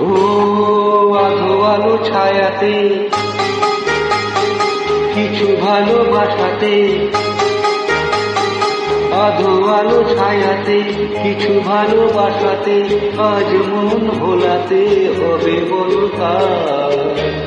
ও আধো আলো ছায়াতে, কিছু ভালোবাসাতে আধো আলো ছায়াতে, কিছু ভালোবাসাতে, আজ মন ভোলাতে হবে বলো তার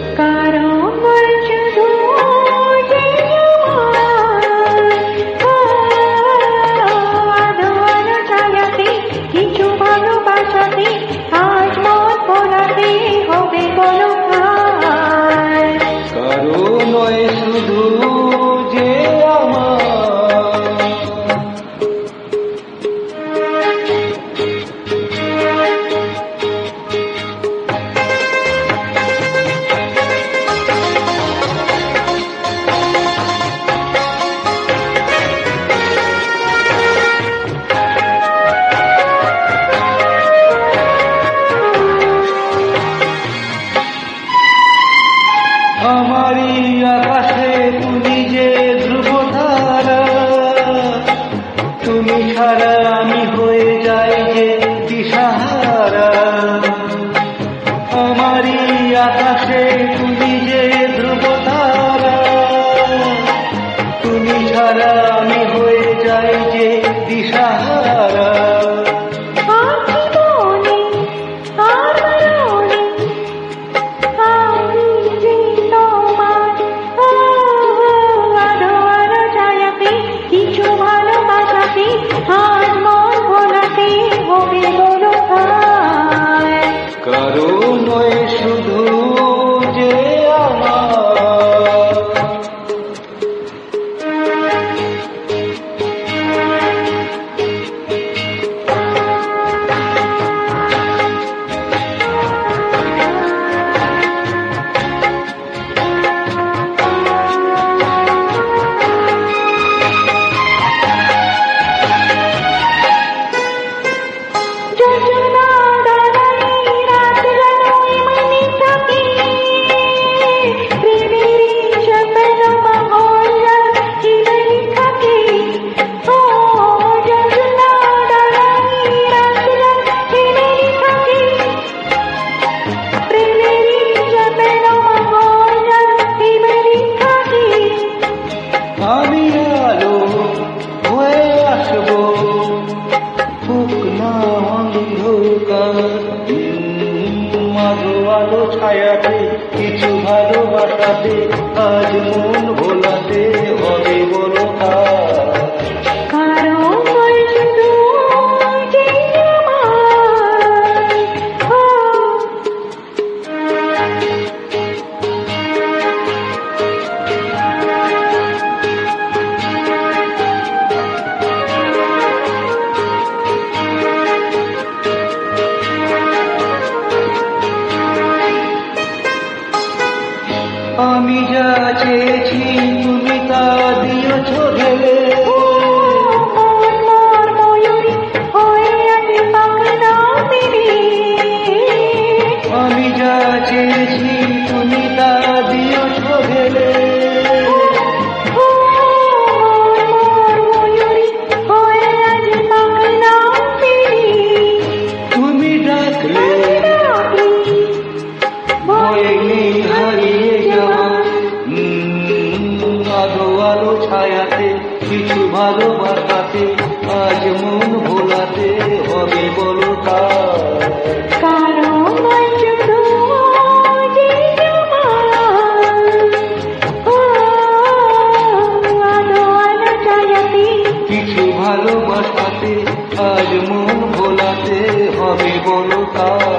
আমারই আকাশে তুমি যে ধ্রুব তারা তুমি ছাড়া আমি হয়ে যাই যে দিশাহারা। আমি আলো হয়ে আসব। ফুক না অন্ধকার মাধো আলো ছায়াতে, কিছু ভালোবাসাতে, আজ মন ভোলাতে হবে বলো কার চেয়েছি, তুমি তা দিয়েছ ঢেলে ও মোর ময়ূরী আছে পাখনা মেরে তুমি ডাকলে, ভয়ে নেই হারিয়ে যাওয়া। ছায়াতে, কিছু ভালোবাসাতে, আজ মন ভোলাতে হবে বলো কার ভালোবাসাতে আজ মন ভোলাতে হবে বলো কার?